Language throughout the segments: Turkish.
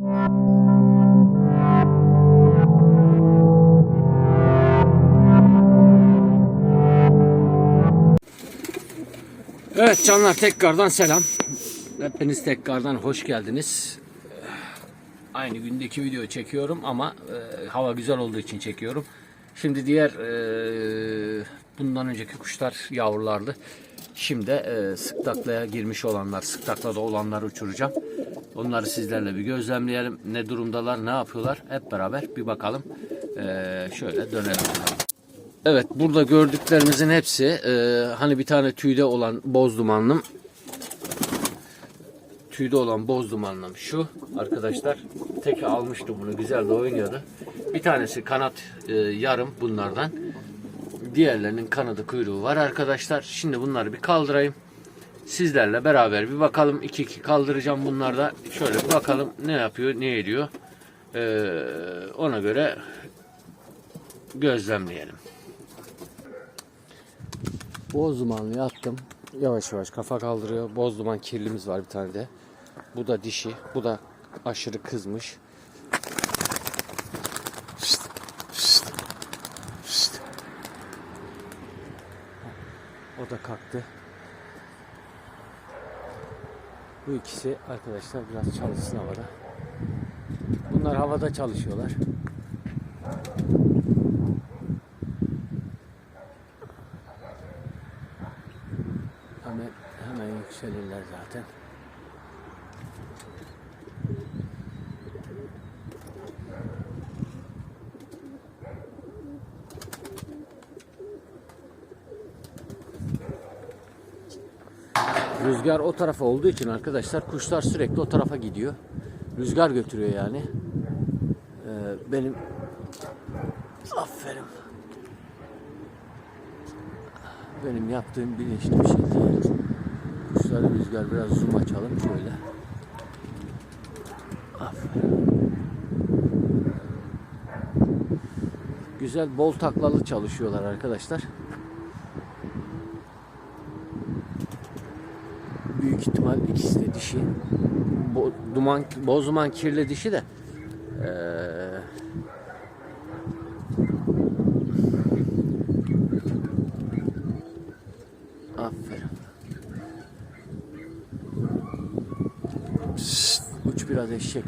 Evet canlar tekrardan selam. Hepiniz tekrardan hoş geldiniz. Aynı gündeki video çekiyorum ama e, hava güzel olduğu için çekiyorum. Şimdi diğer e, bundan önceki kuşlar yavrulardı. Şimdi e, sıktaklaya girmiş olanlar, sıktaklada olanları uçuracağım. Onları sizlerle bir gözlemleyelim. Ne durumdalar, ne yapıyorlar hep beraber bir bakalım. E, şöyle dönelim. Evet burada gördüklerimizin hepsi e, hani bir tane tüyde olan boz dumanlım tüyde olan boz dumanlım şu arkadaşlar teki almıştı bunu güzel de oynuyordu. Bir tanesi kanat e, yarım bunlardan. Diğerlerinin kanadı kuyruğu var arkadaşlar. Şimdi bunları bir kaldırayım. Sizlerle beraber bir bakalım. 2 2 kaldıracağım bunlarda. Şöyle bir bakalım ne yapıyor, ne ediyor. E, ona göre gözlemleyelim. Boz dumanlı attım. Yavaş yavaş kafa kaldırıyor. Boz duman kirlimiz var bir tane de. Bu da dişi. Bu da aşırı kızmış. Şşt, şşt, şşt. O da kalktı. Bu ikisi arkadaşlar biraz çalışsın havada. Bunlar havada çalışıyorlar. Hemen hemen yükselirler zaten. Rüzgar o tarafa olduğu için arkadaşlar kuşlar sürekli o tarafa gidiyor. Rüzgar götürüyor yani. Ee, benim aferin. Benim yaptığım bilinçli bir şey değil. Kuşları rüzgar biraz zoom açalım şöyle. Aferin. Güzel bol taklalı çalışıyorlar arkadaşlar. Büyük ihtimal ikisi de dişi. Bo, duman, boz kirli dişi de. Ee, Aferin. Şşt, uç biraz eşek.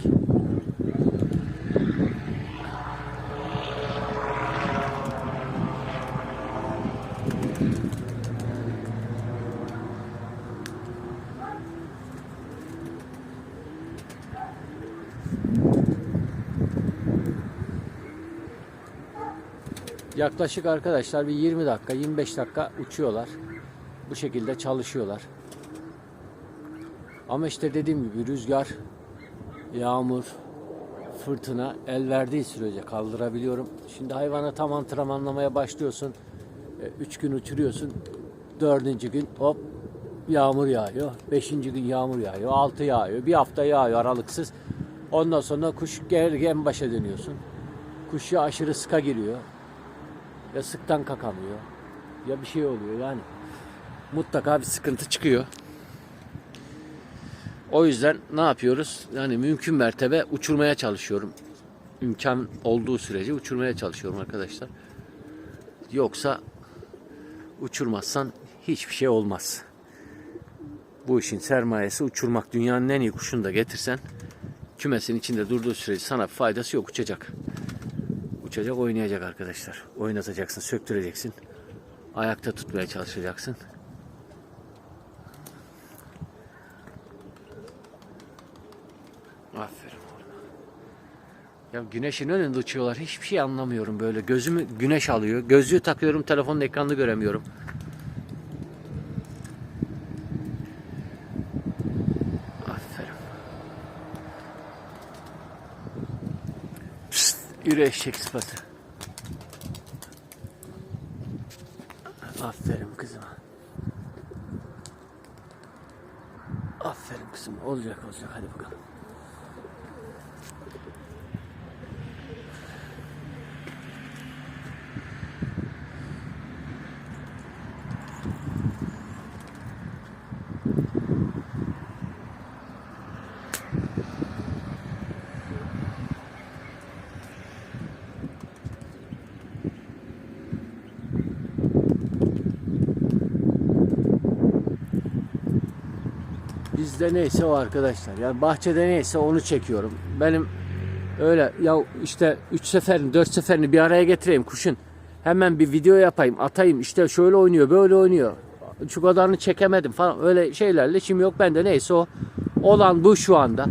Yaklaşık arkadaşlar bir 20 dakika 25 dakika uçuyorlar. Bu şekilde çalışıyorlar. Ama işte dediğim gibi rüzgar, yağmur, fırtına el verdiği sürece kaldırabiliyorum. Şimdi hayvana tam antrenmanlamaya başlıyorsun. 3 gün uçuruyorsun. Dördüncü gün hop yağmur yağıyor. Beşinci gün yağmur yağıyor. Altı yağıyor. Bir hafta yağıyor aralıksız. Ondan sonra kuş gel en başa dönüyorsun. Kuş ya aşırı sıka giriyor. Ya sıktan kakamıyor. Ya bir şey oluyor yani. Mutlaka bir sıkıntı çıkıyor. O yüzden ne yapıyoruz? Yani mümkün mertebe uçurmaya çalışıyorum. İmkan olduğu sürece uçurmaya çalışıyorum arkadaşlar. Yoksa uçurmazsan hiçbir şey olmaz. Bu işin sermayesi uçurmak. Dünyanın en iyi kuşunu da getirsen kümesin içinde durduğu sürece sana faydası yok. Uçacak. Uçacak oynayacak arkadaşlar. Oynatacaksın, söktüreceksin. Ayakta tutmaya çalışacaksın. Aferin. Ya güneşin önünde uçuyorlar. Hiçbir şey anlamıyorum böyle. Gözümü güneş alıyor. Gözlüğü takıyorum, telefonun ekranını göremiyorum. Aferin. Psst, yürü eşek sıfatı. Aferin kızıma. Aferin kızım. Olacak olacak. Hadi bakalım. Denizde neyse o arkadaşlar. Yani bahçede neyse onu çekiyorum. Benim öyle ya işte 3 seferini 4 seferini bir araya getireyim kuşun. Hemen bir video yapayım atayım işte şöyle oynuyor böyle oynuyor. Şu kadarını çekemedim falan öyle şeylerle işim yok. Bende neyse o. Olan bu şu anda.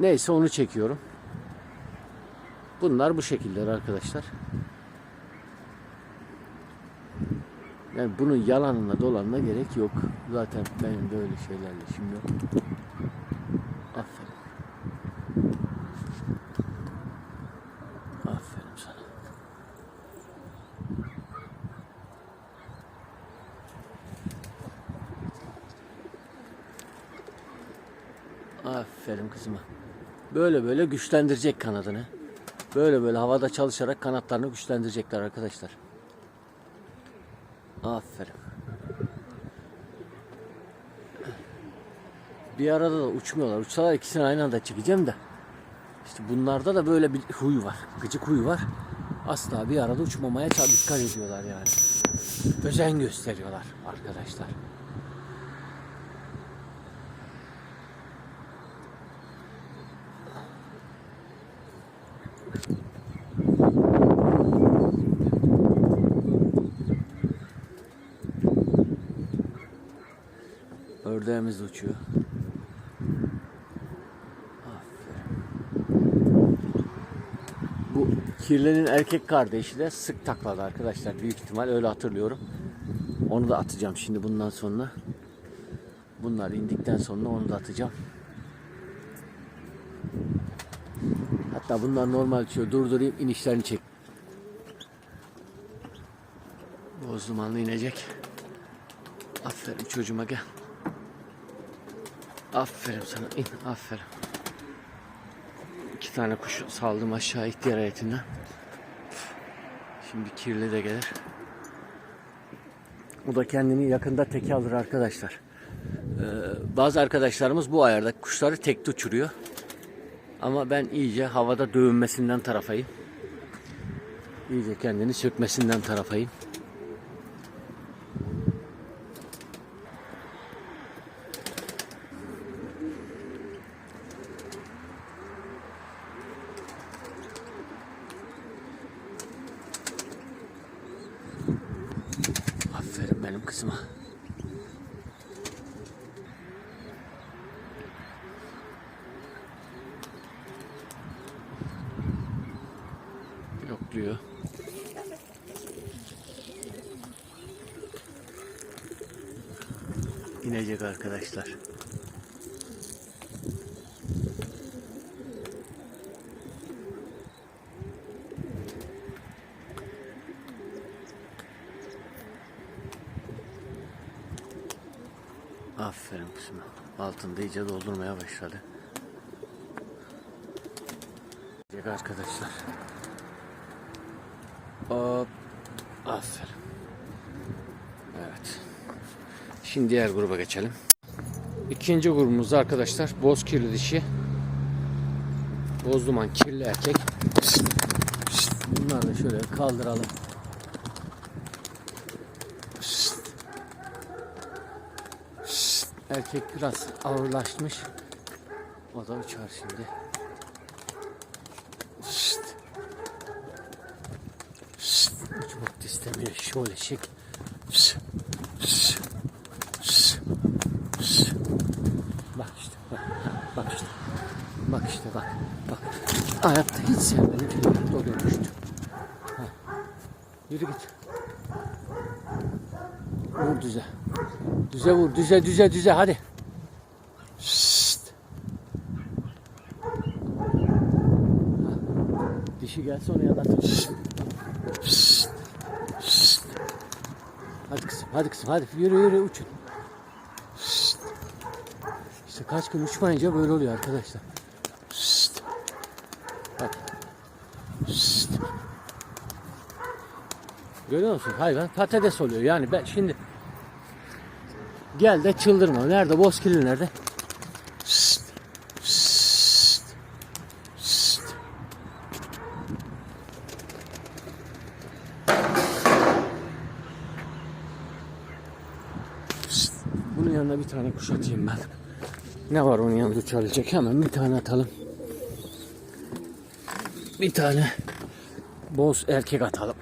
Neyse onu çekiyorum. Bunlar bu şekilde arkadaşlar. Yani bunun yalanına dolanına gerek yok. Zaten benim de öyle şeylerle işim yok. Aferin. Aferin sana. Aferin kızıma. Böyle böyle güçlendirecek kanadını. Böyle böyle havada çalışarak kanatlarını güçlendirecekler arkadaşlar. Aferin. Bir arada da uçmuyorlar. Uçsalar ikisini aynı anda çekeceğim de. İşte bunlarda da böyle bir huy var. Gıcık huy var. Asla bir arada uçmamaya dikkat ediyorlar yani. Özen gösteriyorlar arkadaşlar. Ördeğimiz de uçuyor. Bu kirlenin erkek kardeşi de sık takladı arkadaşlar. Büyük ihtimal öyle hatırlıyorum. Onu da atacağım şimdi bundan sonra. Bunlar indikten sonra onu da atacağım. Hatta bunlar normal uçuyor. Durdurayım inişlerini çek. Boz dumanlı inecek. Aferin çocuğuma gel. Aferin sana in aferin. İki tane kuş saldım aşağı ihtiyar heyetinden. Şimdi kirli de gelir. O da kendini yakında teke alır arkadaşlar. Ee, bazı arkadaşlarımız bu ayarda kuşları tek uçuruyor. Ama ben iyice havada dövünmesinden tarafayım. İyice kendini sökmesinden tarafayım. Aferin benim kızıma. Yokluyor. İnecek arkadaşlar. Aferin kızıma. Altında iyice doldurmaya başladı. Arkadaşlar. Hop. Aferin. Evet. Şimdi diğer gruba geçelim. İkinci grubumuzda arkadaşlar boz kirli dişi. Boz duman kirli erkek. Bunları da şöyle kaldıralım. Erkek biraz ağırlaşmış. O da uçar şimdi. Uçmak da istemiyor. Şöyle şık. Bak işte bak, bak işte. Bak işte bak. Bak. Hayatta hiç sevmedim. O dönüştü. Ha. Yürü git. Vur düze. Düze vur. Düze düze düze hadi. Şşt. Ha. Dişi gelse onu yalatır. Şşt. Şşt. Şşt. Hadi kızım, hadi yürü yürü uçun. Şşt. İşte kaç gün uçmayınca böyle oluyor arkadaşlar. Şşt. Bak. Şşt. Görüyor musun? Hayvan patates oluyor. Yani ben şimdi gel de çıldırma. Nerede? Bozkirli nerede? Yanına bir tane kuş atayım ben. Ne var onun yanında uçabilecek? Hemen bir tane atalım. Bir tane boz erkek atalım.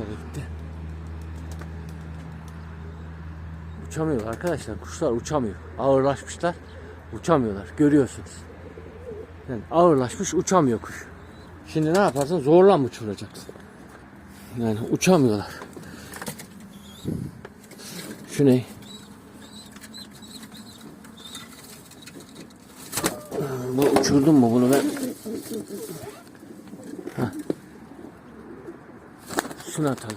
Nereye gitti? Uçamıyor arkadaşlar. Kuşlar uçamıyor. Ağırlaşmışlar. Uçamıyorlar. Görüyorsunuz. Yani ağırlaşmış uçamıyor kuş. Şimdi ne yaparsın? Zorla mı uçuracaksın? Yani uçamıyorlar. Şu ne? Bu uçurdum mu bunu ben? Heh. Şunu atalım.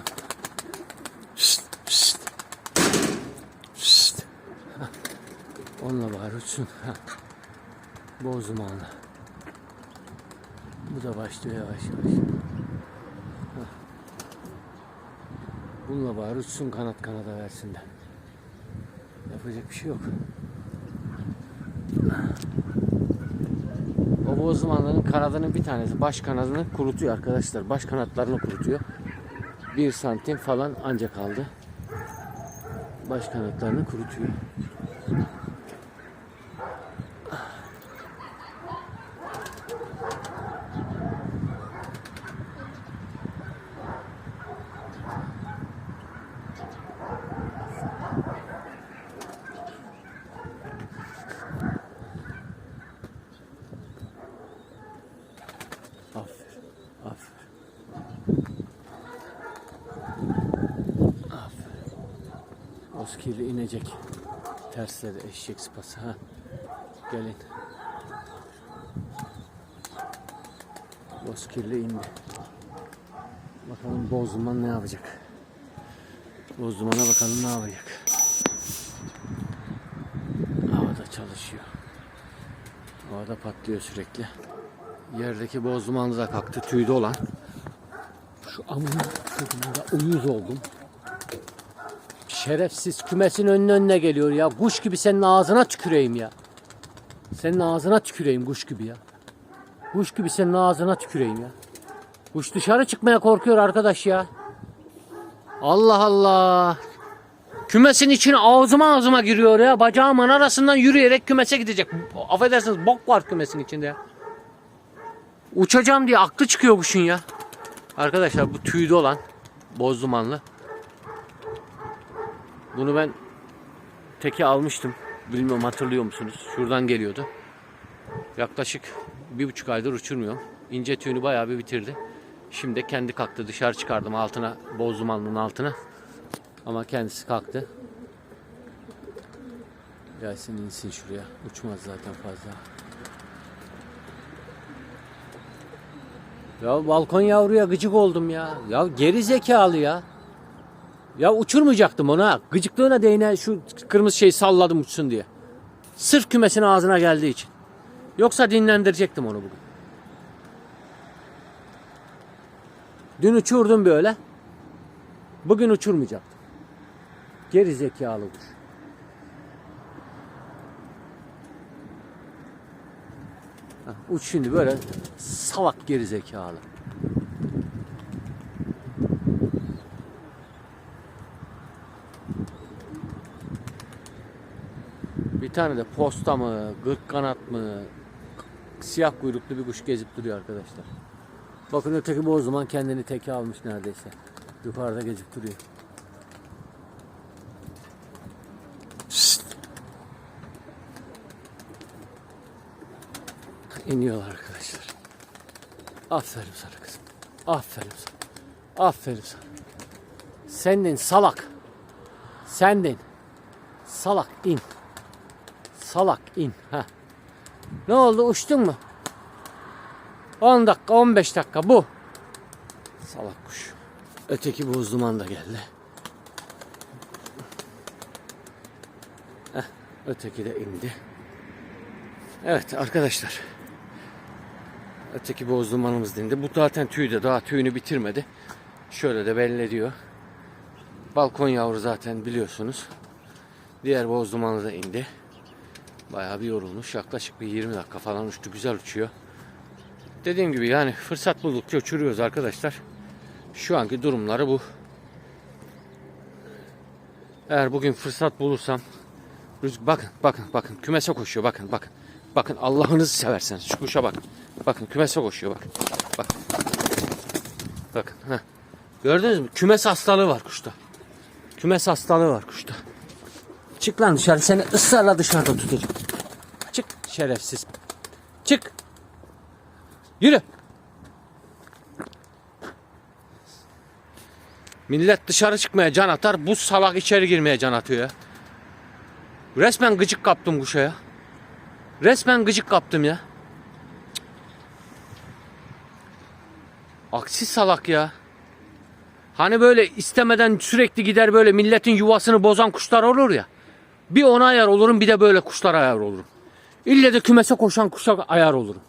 Şşt, şşt. Şşt. Onunla bari uçsun. Heh. Boz dumanlı. Bu da başlıyor yavaş yavaş. Heh. Bununla bari uçsun kanat kanada versin de. Yapacak bir şey yok. O boz dumanların kanadının bir tanesi baş kanadını kurutuyor arkadaşlar. Baş kanatlarını kurutuyor. Bir santim falan ancak kaldı. Baş kanatlarını kurutuyor. Oskili inecek. Tersleri eşek sıpası. Ha. Gelin. Bozkirli indi. Bakalım Bozduman ne yapacak? Bozduman'a bakalım ne yapacak? Havada çalışıyor. Havada patlıyor sürekli. Yerdeki bozdumanlı da kalktı tüyde olan. Şu amına koduğumda uyuz oldum. Şerefsiz kümesin önüne önüne geliyor ya. Kuş gibi senin ağzına tüküreyim ya. Senin ağzına tüküreyim kuş gibi ya. Kuş gibi senin ağzına tüküreyim ya. Kuş dışarı çıkmaya korkuyor arkadaş ya. Allah Allah. Kümesin içine ağzıma ağzıma giriyor ya. Bacağımın arasından yürüyerek kümese gidecek. Affedersiniz bok var kümesin içinde ya. Uçacağım diye aklı çıkıyor kuşun ya. Arkadaşlar bu tüyde olan boz dumanlı. Bunu ben teke almıştım. Bilmiyorum hatırlıyor musunuz? Şuradan geliyordu. Yaklaşık bir buçuk aydır uçurmuyorum. İnce tüyünü bayağı bir bitirdi. Şimdi kendi kalktı. Dışarı çıkardım altına. Boz dumanlının altına. Ama kendisi kalktı. Gelsin insin şuraya. Uçmaz zaten fazla. Ya balkon yavruya gıcık oldum ya. Ya geri zekalı ya. Ya uçurmayacaktım ona. Gıcıklığına değine şu kırmızı şeyi salladım uçsun diye. Sırf kümesin ağzına geldiği için. Yoksa dinlendirecektim onu bugün. Dün uçurdum böyle. Bugün uçurmayacaktım. Geri zekalı kuş. Uç şimdi böyle salak geri zekalı. Tane de posta mı, gırk kanat mı, siyah kuyruklu bir kuş gezip duruyor arkadaşlar. Bakın öteki o zaman kendini teke almış neredeyse. Yukarıda gezip duruyor. İniyorlar arkadaşlar. Aferin sana kızım. Aferin sana. Aferin sana. Sendin salak. Sendin. Salak in. Salak in. Ha. Ne oldu uçtun mu? 10 dakika 15 dakika bu. Salak kuş. Öteki boz duman da geldi. Heh, öteki de indi. Evet arkadaşlar. Öteki boz dumanımız dindi. Bu zaten tüy de daha tüyünü bitirmedi. Şöyle de belli ediyor. Balkon yavru zaten biliyorsunuz. Diğer boz dumanı da indi. Bayağı bir yorulmuş. Yaklaşık bir 20 dakika falan uçtu. Güzel uçuyor. Dediğim gibi yani fırsat buldukça uçuruyoruz arkadaşlar. Şu anki durumları bu. Eğer bugün fırsat bulursam Rüz- bakın bakın bakın kümese koşuyor bakın bakın. Bakın Allah'ınızı severseniz şu kuşa bakın. Bakın kümese koşuyor bakın. Bakın. Bakın. Heh. Gördünüz mü? Kümes hastalığı var kuşta. Kümes hastalığı var kuşta. Çık lan dışarı seni ısrarla dışarıda tutacağım. Şerefsiz. Çık. Yürü. Millet dışarı çıkmaya can atar. Bu salak içeri girmeye can atıyor ya. Resmen gıcık kaptım kuşa ya. Resmen gıcık kaptım ya. Aksi salak ya. Hani böyle istemeden sürekli gider böyle milletin yuvasını bozan kuşlar olur ya. Bir ona ayar olurum bir de böyle kuşlara ayar olurum. İlle de kümese koşan kuşa ayar olurum.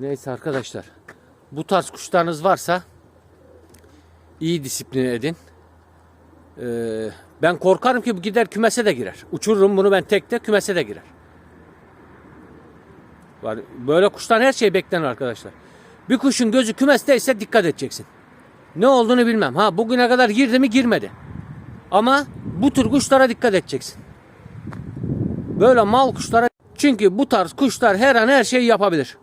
Neyse arkadaşlar. Bu tarz kuşlarınız varsa iyi disiplin edin. Ee, ben korkarım ki bu gider kümese de girer. Uçururum bunu ben tekte kümese de girer. Var, böyle kuştan her şey beklenir arkadaşlar. Bir kuşun gözü kümesteyse dikkat edeceksin. Ne olduğunu bilmem. Ha bugüne kadar girdi mi girmedi. Ama bu tür kuşlara dikkat edeceksin. Böyle mal kuşlara çünkü bu tarz kuşlar her an her şeyi yapabilir.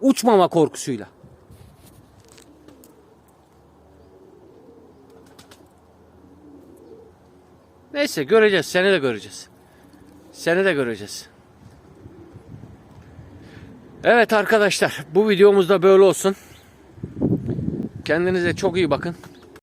Uçmama korkusuyla. Neyse göreceğiz. Seni de göreceğiz. Seni de göreceğiz. Evet arkadaşlar bu videomuz da böyle olsun. Kendinize çok iyi bakın.